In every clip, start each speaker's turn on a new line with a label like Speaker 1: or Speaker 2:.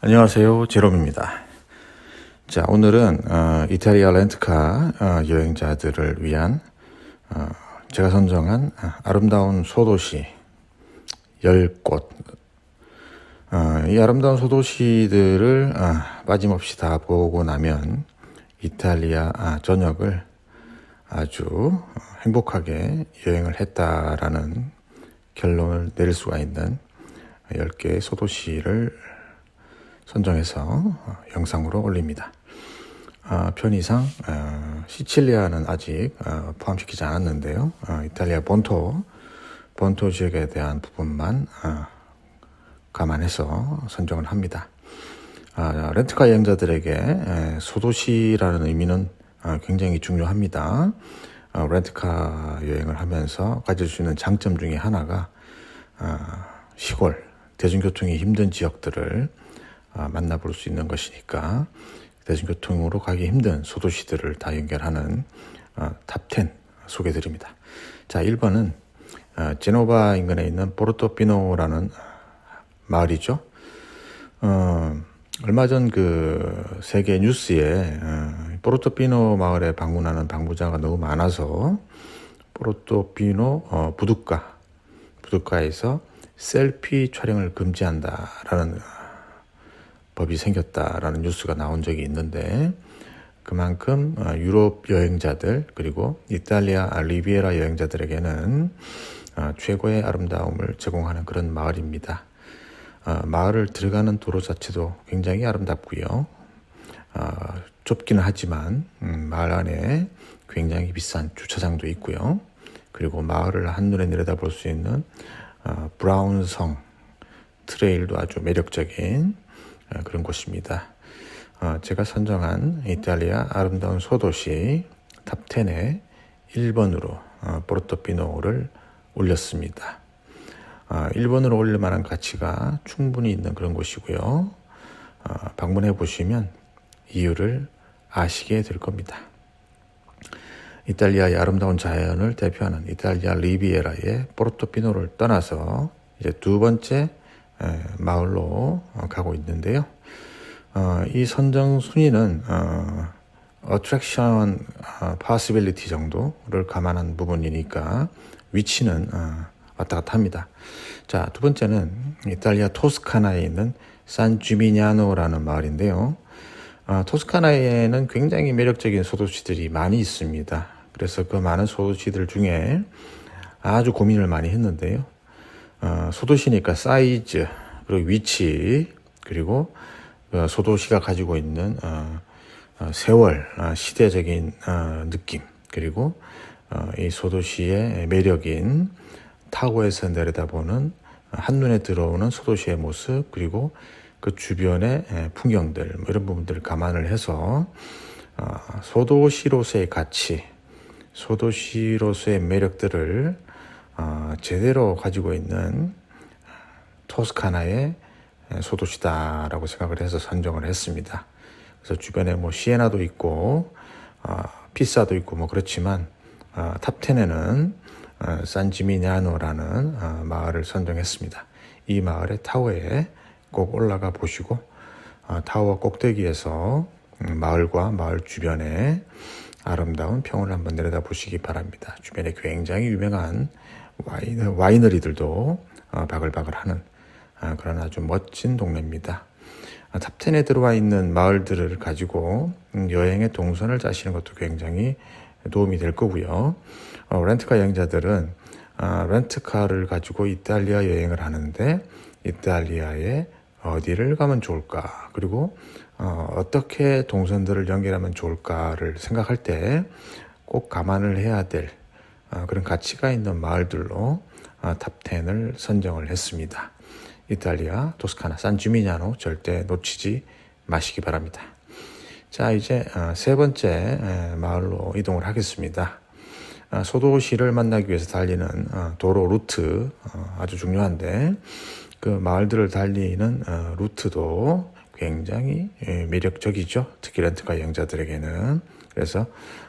Speaker 1: 안녕하세요. 제롬입니다. 자, 오늘은 어, 이탈리아 렌트카 어, 여행자들을 위한 어, 제가 선정한 어, 아름다운 소도시 10곳 어, 이 아름다운 소도시들을 어, 빠짐없이 다 보고 나면 이탈리아 아, 전역을 아주 어, 행복하게 여행을 했다라는 결론을 내릴 수가 있는 10개의 소도시를 선정해서 어, 영상으로 올립니다. 어, 편의상 어, 시칠리아는 아직 어, 포함시키지 않았는데요. 어, 이탈리아 본토 본토 지역에 대한 부분만 어, 감안해서 선정을 합니다. 아, 렌트카 여행자들에게 에, 소도시라는 의미는 어, 굉장히 중요합니다. 어, 렌트카 여행을 하면서 가질 수 있는 장점 중에 하나가 어, 시골 대중교통이 힘든 지역들을 어, 만나볼 수 있는 것이니까 대중교통으로 가기 힘든 소도시들을 다 연결하는 어, 탑10 소개드립니다. 자, 1번은 어, 제노바 인근에 있는 포르토피노라는 마을이죠. 어, 얼마 전 그 세계 뉴스에 어, 포르토피노 마을에 방문하는 방문자가 너무 많아서 포르토피노 어, 부둣가 부둣가에서 셀피 촬영을 금지한다라는 법이 생겼다라는 뉴스가 나온 적이 있는데 그만큼 어, 유럽 여행자들 그리고 이탈리아 리비에라 여행자들에게는 어, 최고의 아름다움을 제공하는 그런 마을입니다. 어, 마을을 들어가는 도로 자체도 굉장히 아름답고요. 어, 좁기는 하지만 음, 마을 안에 굉장히 비싼 주차장도 있고요. 그리고 마을을 한눈에 내려다볼 수 있는 어, 브라운 성 트레일도 아주 매력적인 어, 그런 곳입니다. 어, 제가 선정한 이탈리아 아름다운 소도시 탑10에 1번으로 어, 포르토피노를 올렸습니다. 어, 1번으로 올릴 만한 가치가 충분히 있는 그런 곳이고요. 어, 방문해 보시면 이유를 아시게 될 겁니다. 이탈리아의 아름다운 자연을 대표하는 이탈리아 리비에라의 포르토피노를 떠나서 이제 두 번째 에, 마을로 어, 가고 있는데요. 어, 이 선정 순위는 어, attraction 어, possibility 정도를 감안한 부분이니까 위치는 어, 왔다 갔다 합니다. 자, 두 번째는 이탈리아 토스카나에 있는 산 주미냐노라는 마을인데요. 어, 토스카나에는 굉장히 매력적인 소도시들이 많이 있습니다. 그래서 그 많은 소도시들 중에 아주 고민을 많이 했는데요. 어, 소도시니까 사이즈, 그리고 위치, 그리고 어, 소도시가 가지고 있는 어, 어, 세월, 어, 시대적인 어, 느낌, 그리고 어, 이 소도시의 매력인 타고에서 내려다보는 한눈에 들어오는 소도시의 모습, 그리고 그 주변의 에, 풍경들, 뭐 이런 부분들을 감안을 해서 어, 소도시로서의 가치, 소도시로서의 매력들을 어, 제대로 가지고 있는 토스카나의 소도시다라고 생각을 해서 선정을 했습니다. 그래서 주변에 뭐 시에나도 있고 어, 피사도 있고 뭐 그렇지만 어, 탑10에는 어, 산지미냐노라는 어, 마을을 선정했습니다. 이 마을의 타워에 꼭 올라가 보시고 어, 타워 꼭대기에서 음, 마을과 마을 주변에 아름다운 평을 한번 내려다 보시기 바랍니다. 주변에 굉장히 유명한 와인, 와이너리들도 어, 바글바글 하는 아, 그런 아주 멋진 동네입니다. 아, 탑10에 들어와 있는 마을들을 가지고 음, 여행의 동선을 짜시는 것도 굉장히 도움이 될 거고요. 어, 렌트카 여행자들은 아, 렌트카를 가지고 이탈리아 여행을 하는데 이탈리아에 어디를 가면 좋을까 그리고 어, 어떻게 동선들을 연결하면 좋을까를 생각할 때 꼭 감안을 해야 될 어, 그런 가치가 있는 마을들로 어, 탑10을 선정을 했습니다. 이탈리아 토스카나 산주미냐노 절대 놓치지 마시기 바랍니다. 자 이제 어, 세 번째 에, 마을로 이동을 하겠습니다. 아, 소도시를 만나기 위해서 달리는 어, 도로 루트 어, 아주 중요한데 그 마을들을 달리는 어, 루트도 굉장히 예, 매력적이죠. 특히 렌트카 여행자들에게는 그래서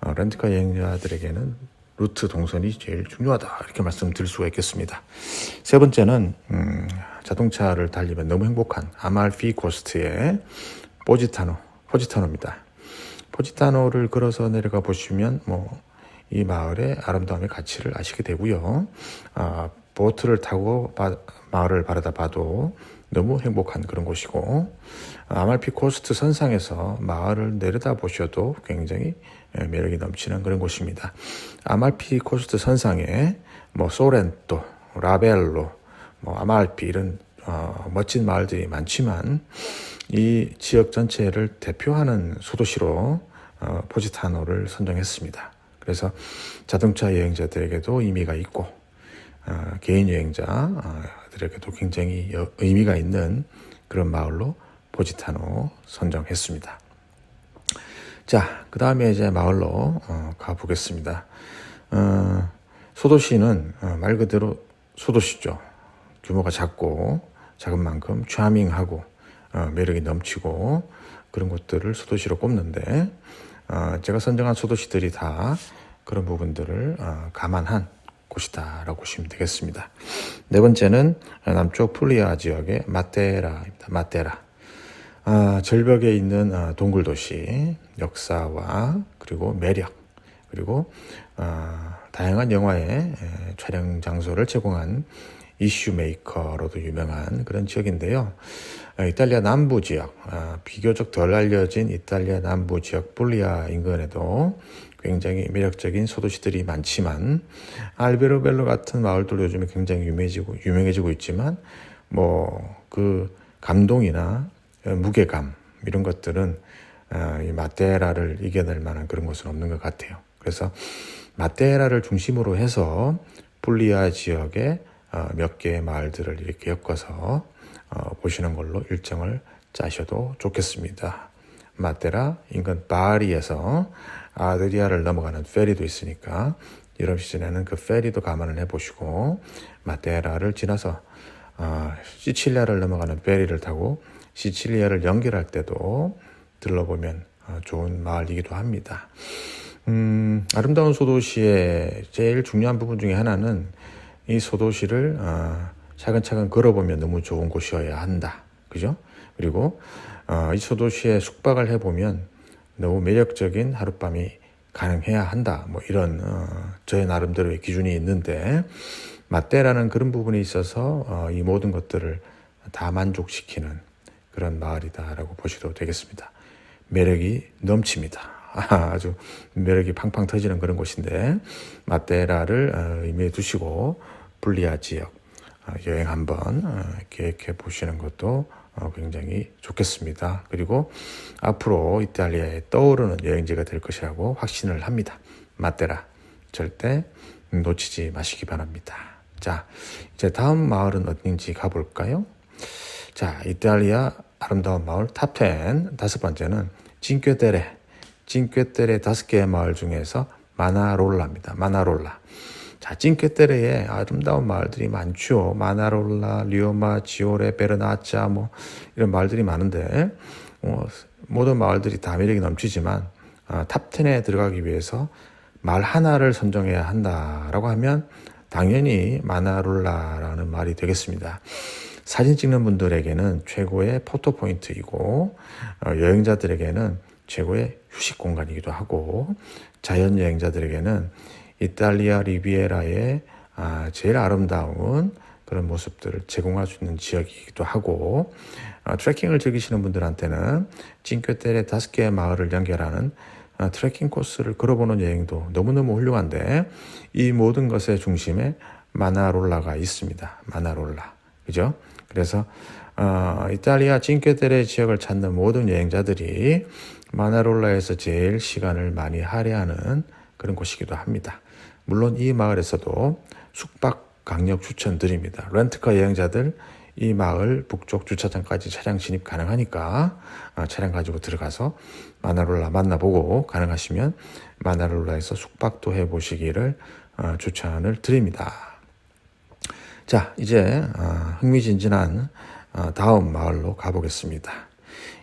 Speaker 1: 어, 렌트카 여행자들에게는 루트 동선이 제일 중요하다 이렇게 말씀드릴 수가 있겠습니다. 세 번째는 음, 자동차를 달리면 너무 행복한 아말피 코스트의 포지타노 포지타노입니다. 포지타노를 걸어서 내려가 보시면 뭐 이 마을의 아름다움의 가치를 아시게 되고요. 아, 보트를 타고 바, 마을을 바라다 봐도 너무 행복한 그런 곳이고 아말피 코스트 선상에서 마을을 내려다 보셔도 굉장히 예, 매력이 넘치는 그런 곳입니다. 아말피 코스트 선상에 뭐 소렌토, 라벨로, 뭐 아말피 이런 어, 멋진 마을들이 많지만 이 지역 전체를 대표하는 소도시로 어, 포지타노를 선정했습니다. 그래서 자동차 여행자들에게도 의미가 있고 어, 개인 여행자들에게도 굉장히 여, 의미가 있는 그런 마을로 포지타노 선정했습니다. 자, 그 다음에 이제 마을로 어, 가보겠습니다. 어, 소도시는 어, 말 그대로 소도시죠. 규모가 작고 작은 만큼 차밍하고 어, 매력이 넘치고 그런 곳들을 소도시로 꼽는데 어, 제가 선정한 소도시들이 다 그런 부분들을 어, 감안한 곳이다라고 보시면 되겠습니다. 네 번째는 남쪽 풀리아 지역의 마테라입니다. 마테라. 아, 절벽에 있는 아, 동굴 도시 역사와 그리고 매력 그리고 아, 다양한 영화의 에, 촬영 장소를 제공한 이슈 메이커로도 유명한 그런 지역인데요. 아, 이탈리아 남부 지역, 아, 비교적 덜 알려진 이탈리아 남부 지역 볼리아 인근에도 굉장히 매력적인 소도시들이 많지만 알베로벨로 같은 마을도 요즘에 굉장히 유명해지고 유명해지고 있지만 뭐 그 감동이나 무게감 이런 것들은 아, 이 마테라를 이겨낼 만한 그런 것은 없는 것 같아요. 그래서 마테라를 중심으로 해서 불리아 지역의 어, 몇 개의 마을들을 이렇게 엮어서 어, 보시는 걸로 일정을 짜셔도 좋겠습니다. 마테라 인근 바리에서 아드리아를 넘어가는 페리도 있으니까 유럽 시즌에는 그 페리도 감안을 해보시고 마테라를 지나서 어, 시칠리아를 넘어가는 페리를 타고 시칠리아를 연결할 때도 들러보면 좋은 마을이기도 합니다. 음, 아름다운 소도시의 제일 중요한 부분 중에 하나는 이 소도시를 어, 차근차근 걸어보면 너무 좋은 곳이어야 한다. 그죠? 그리고 어, 이 소도시에 숙박을 해보면 너무 매력적인 하룻밤이 가능해야 한다. 뭐 이런 어, 저의 나름대로의 기준이 있는데 맞대라는 그런 부분이 있어서 어, 이 모든 것들을 다 만족시키는 그런 마을이다라고 보셔도 되겠습니다. 매력이 넘칩니다. 아주 매력이 팡팡 터지는 그런 곳인데 마테라를 어, 의미해 두시고 불리아 지역 어, 여행 한번 어, 계획해 보시는 것도 어, 굉장히 좋겠습니다. 그리고 앞으로 이탈리아에 떠오르는 여행지가 될 것이라고 확신을 합니다. 마테라 절대 놓치지 마시기 바랍니다. 자, 이제 다음 마을은 어딘지 가볼까요? 자, 이탈리아 아름다운 마을 탑10 다섯 번째는 징퀘테레. 징퀘테레 다섯 개의 마을 중에서 마나롤라입니다. 마나롤라. 자, 징케테레에 아름다운 마을들이 많죠. 마나롤라, 리오마, 지오레, 베르나짜 뭐 이런 마을들이 많은데 어, 모든 마을들이 다 매력이 넘치지만 어, 탑10에 들어가기 위해서 말 하나를 선정해야 한다라고 하면 당연히 마나롤라라는 말이 되겠습니다. 사진 찍는 분들에게는 최고의 포토 포인트이고 어, 여행자들에게는 최고의 휴식 공간이기도 하고 자연 여행자들에게는 이탈리아 리비에라의 아, 제일 아름다운 그런 모습들을 제공할 수 있는 지역이기도 하고 아, 트레킹을 즐기시는 분들한테는 징퀘테레 다섯 개의 마을을 연결하는 아, 트레킹 코스를 걸어보는 여행도 너무너무 훌륭한데 이 모든 것의 중심에 마나롤라가 있습니다. 마나롤라. 그죠? 그래서 어, 이탈리아 징퀘테레 지역을 찾는 모든 여행자들이 마나롤라에서 제일 시간을 많이 할애하는 그런 곳이기도 합니다. 물론 이 마을에서도 숙박 강력 추천드립니다. 렌트카 여행자들 이 마을 북쪽 주차장까지 차량 진입 가능하니까 어, 차량 가지고 들어가서 마나롤라 만나보고 가능하시면 마나롤라에서 숙박도 해보시기를 어, 추천을 드립니다. 자, 이제 어, 흥미진진한 다음 마을로 가보겠습니다.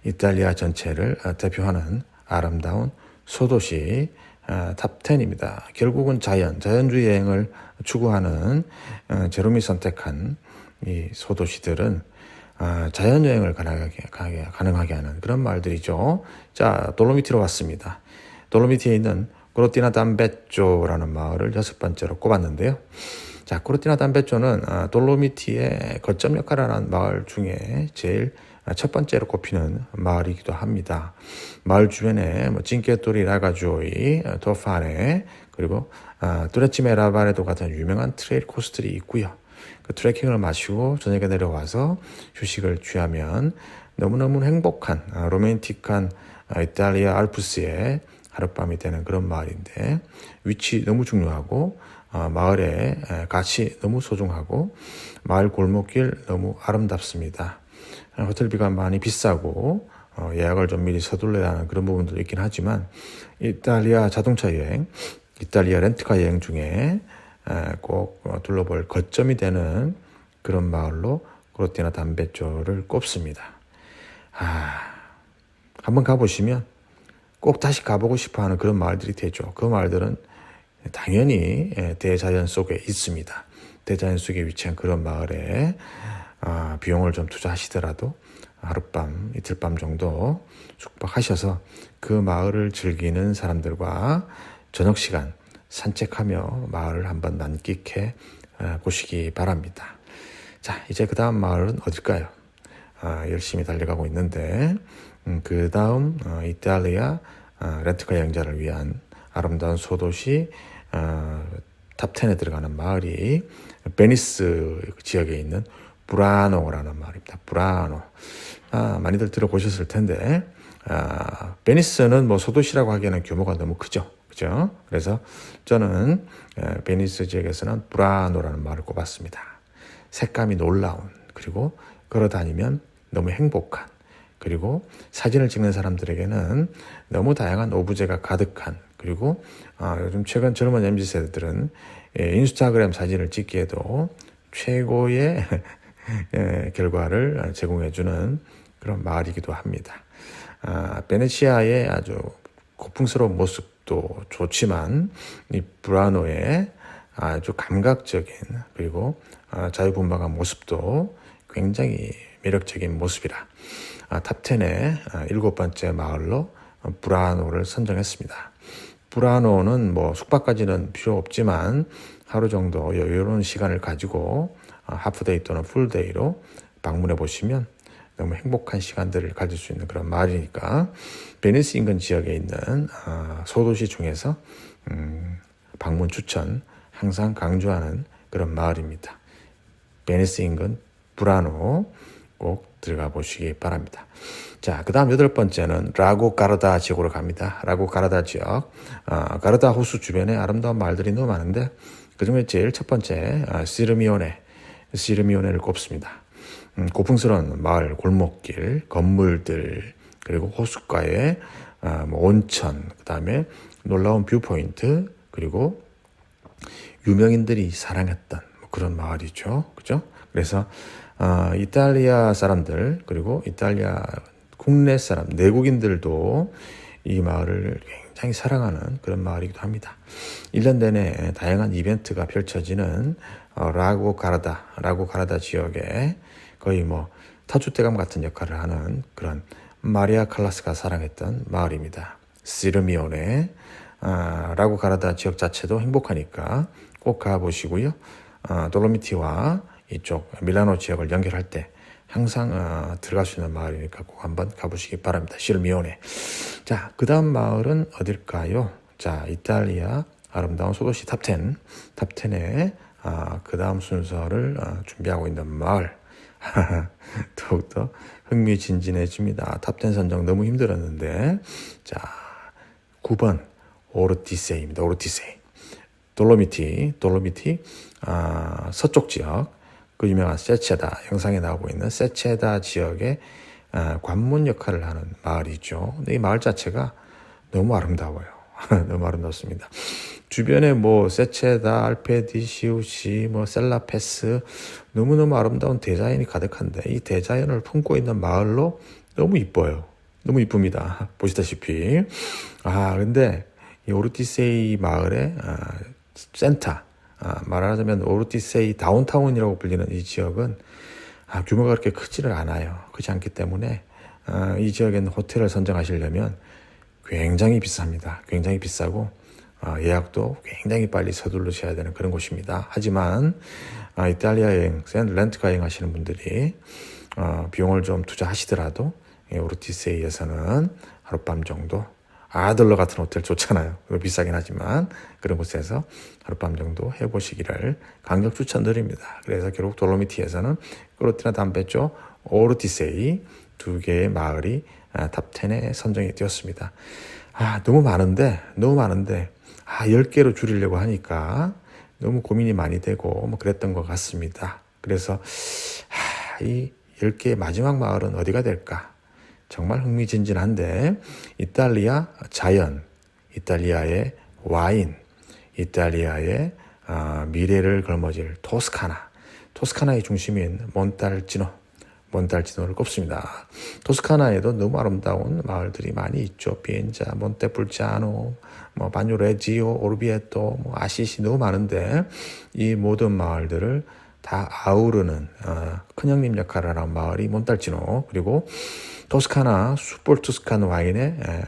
Speaker 1: 이탈리아 전체를 대표하는 아름다운 소도시 아, 탑 10입니다. 결국은 자연, 자연주의 여행을 추구하는 어, 제롬이 선택한 이 소도시들은 아, 자연 여행을 가능하게, 가능하게, 하는 그런 말들이죠. 자, 돌로미티로 왔습니다. 돌로미티에 있는 고로티나 담베쪼라는 마을을 여섯 번째로 꼽았는데요. 자, 고로티나 담베쪼는 아, 돌로미티의 거점 역할을 하는 마을 중에 제일 첫 번째로 꼽히는 마을이기도 합니다. 마을 주변에 뭐 찐케토리 라가조이, 도파네 그리고 아, 뚜레치메 라바레도 같은 유명한 트레일 코스들이 있고요. 그 트레킹을 마치고 저녁에 내려와서 휴식을 취하면 너무너무 행복한 아, 로맨틱한 아, 이탈리아 알프스의 하룻밤이 되는 그런 마을인데 위치 너무 중요하고 아, 마을의 에, 가치 너무 소중하고 마을 골목길 너무 아름답습니다. 아, 호텔비가 많이 비싸고 어, 예약을 좀 미리 서둘러야 하는 그런 부분도 있긴 하지만 이탈리아 자동차 여행, 이탈리아 렌트카 여행 중에 에, 꼭 어, 둘러볼 거점이 되는 그런 마을로 그로티나 담베조를 꼽습니다. 아, 한번 가보시면 꼭 다시 가보고 싶어 하는 그런 마을들이 되죠. 그 마을들은 당연히 예, 대자연 속에 있습니다. 대자연 속에 위치한 그런 마을에 아, 비용을 좀 투자하시더라도 하룻밤, 이틀밤 정도 숙박하셔서 그 마을을 즐기는 사람들과 저녁 시간 산책하며 마을을 한번 만끽해 아, 보시기 바랍니다. 자, 이제 그 다음 마을은 어딜까요? 아, 열심히 달려가고 있는데, 음, 그 다음 어, 이탈리아 어, 렌트카 여행자를 위한 아름다운 소도시 어, 탑10에 들어가는 마을이 베니스 지역에 있는 브라노라는 마을입니다. 브라노. 아, 많이들 들어보셨을 텐데, 아, 베니스는 뭐 소도시라고 하기에는 규모가 너무 크죠. 그죠? 그래서 저는 에, 베니스 지역에서는 브라노라는 마을을 꼽았습니다. 색감이 놀라운, 그리고 걸어 다니면 너무 행복한, 그리고 사진을 찍는 사람들에게는 너무 다양한 오브제가 가득한, 그리고 아, 요즘 최근 젊은 MZ 세대들은 예, 인스타그램 사진을 찍기에도 최고의 예, 결과를 제공해주는 그런 마을이기도 합니다. 아, 베네치아의 아주 고풍스러운 모습도 좋지만 이 브라노의 아주 감각적인 그리고 아, 자유분방한 모습도 굉장히 매력적인 모습이라 아, 탑10의 아, 일곱 번째 마을로 브라노를 선정했습니다. 브라노는 뭐 숙박까지는 필요 없지만 하루 정도 여유로운 시간을 가지고 아, 하프데이 또는 풀데이로 방문해 보시면 너무 행복한 시간들을 가질 수 있는 그런 마을이니까 베니스 인근 지역에 있는 아, 소도시 중에서 음, 방문 추천 항상 강조하는 그런 마을입니다. 베니스 인근 브라노 꼭 들어가 보시기 바랍니다. 자, 그 다음 여덟 번째는 라고 가르다 지역으로 갑니다. 라고 가르다 지역. 아, 가르다 호수 주변에 아름다운 마을들이 너무 많은데 그 중에 제일 첫 번째 아, 시르미오네, 시르미오네를 꼽습니다. 음, 고풍스러운 마을 골목길, 건물들 그리고 호숫가에 아, 뭐 온천, 그 다음에 놀라운 뷰포인트 그리고 유명인들이 사랑했던 뭐 그런 마을이죠, 그죠? 그래서 아, 이탈리아 사람들 그리고 이탈리아 국내 사람 내국인들도 이 마을을 굉장히 사랑하는 그런 마을이기도 합니다. 1년 내내 다양한 이벤트가 펼쳐지는 어, 라고 가라다 라고 가라다 지역에 거의 뭐 타주대감 같은 역할을 하는 그런 마리아 칼라스가 사랑했던 마을입니다. 시르미오네 아, 라고 가라다 지역 자체도 행복하니까 꼭 가보시고요. 아, 돌로미티와 이쪽 밀라노 지역을 연결할 때 항상 어, 들어갈 수 있는 마을이니까 꼭 한번 가보시기 바랍니다. 실미오네. 자, 그 다음 마을은 어딜까요? 자, 이탈리아 아름다운 소도시 탑10. 탑10에 아, 그 다음 순서를 어, 준비하고 있는 마을. 더욱더 흥미진진해집니다. 탑10 선정 너무 힘들었는데. 자, 9번 오르티세입니다. 오르티세. 돌로미티, 돌로미티, 아, 서쪽 지역. 그 유명한 세체다 영상에 나오고 있는 세체다 지역의 아, 관문 역할을 하는 마을이죠. 근데 이 마을 자체가 너무 아름다워요. 너무 아름답습니다. 주변에 뭐 세체다, 알페디시우시, 뭐 셀라페스 너무너무 아름다운 대자연이 가득한데 이 대자연을 품고 있는 마을로 너무 이뻐요. 너무 이쁩니다. 보시다시피. 아, 근데 이 오르티세이 마을의 어, 센터, 어, 말하자면 오르티세이 다운타운이라고 불리는 이 지역은 아, 규모가 그렇게 크지를 않아요. 그렇지 않기 때문에 어, 이 지역에는 호텔을 선정하시려면 굉장히 비쌉니다. 굉장히 비싸고 어, 예약도 굉장히 빨리 서둘러셔야 되는 그런 곳입니다. 하지만 어, 이탈리아 여행, 렌트카 여행 하시는 분들이 어, 비용을 좀 투자하시더라도 이 오르티세이에서는 하룻밤 정도 아들러 같은 호텔 좋잖아요. 비싸긴 하지만 그런 곳에서 하룻밤 정도 해보시기를 강력 추천드립니다. 그래서 결국 돌로미티에서는 크로티나 담베조, 오르티세이 두 개의 마을이 아, 탑 10에 선정이 되었습니다. 아, 너무 많은데, 너무 많은데, 아, 10개로 줄이려고 하니까 너무 고민이 많이 되고 뭐 그랬던 것 같습니다. 그래서 아, 이 10개의 마지막 마을은 어디가 될까? 정말 흥미진진한데 이탈리아 자연, 이탈리아의 와인, 이탈리아의 아, 미래를 걸머질 토스카나, 토스카나의 중심인 몬탈지노, 몬탈지노를 꼽습니다. 토스카나에도 너무 아름다운 마을들이 많이 있죠. 비엔자, 몬테풀치아노, 뭐 바뉴레지오, 오르비에토, 뭐 아시시 너무 많은데 이 모든 마을들을 다 아우르는 어, 큰형님 역할을 하는 마을이 몬탈지노 그리고 토스카나 수볼 투스칸 와인의 에,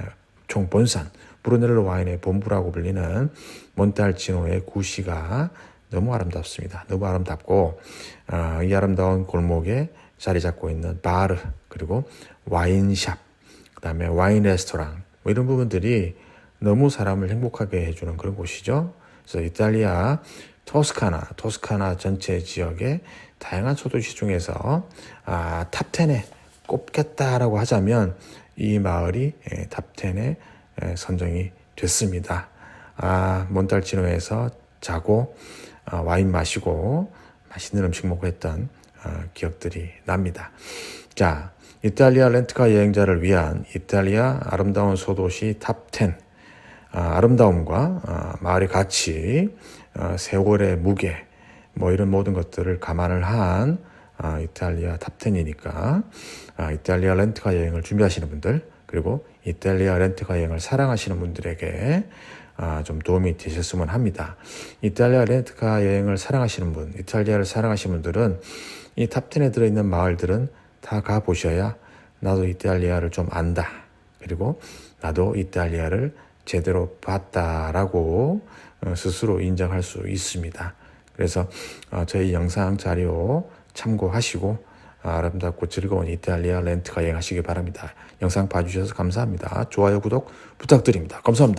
Speaker 1: 총 본산 브루넬로 와인의 본부라고 불리는 몬탈지노의 구시가 너무 아름답습니다. 너무 아름답고 어, 이 아름다운 골목에 자리 잡고 있는 바르 그리고 와인샵 그다음에 와인 레스토랑 뭐 이런 부분들이 너무 사람을 행복하게 해주는 그런 곳이죠. 그래서 이탈리아 토스카나 토스카나 전체 지역의 다양한 소도시 중에서 아, 탑 10에 꼽겠다라고 하자면 이 마을이 예, 탑 10에 예, 선정이 됐습니다. 아, 몬탈치노에서 자고 아, 와인 마시고 맛있는 음식 먹고 했던 어, 기억들이 납니다. 자, 이탈리아 렌트카 여행자를 위한 이탈리아 아름다운 소도시 탑 10. 아, 아름다움과 아, 마을의 가치, 아, 세월의 무게, 뭐 이런 모든 것들을 감안을 한 아, 이탈리아 탑 10이니까 아, 이탈리아 렌트카 여행을 준비하시는 분들 그리고 이탈리아 렌트카 여행을 사랑하시는 분들에게 아, 좀 도움이 되셨으면 합니다. 이탈리아 렌트카 여행을 사랑하시는 분, 이탈리아를 사랑하시는 분들은 이탑 10에 들어있는 마을들은 다 가보셔야 나도 이탈리아를 좀 안다. 그리고 나도 이탈리아를 제대로 봤다라고 어, 스스로 인정할 수 있습니다. 그래서 어, 저희 영상 자료 참고하시고 아름답고 즐거운 이탈리아 렌트가 여행하시기 바랍니다. 영상 봐주셔서 감사합니다. 좋아요, 구독 부탁드립니다. 감사합니다.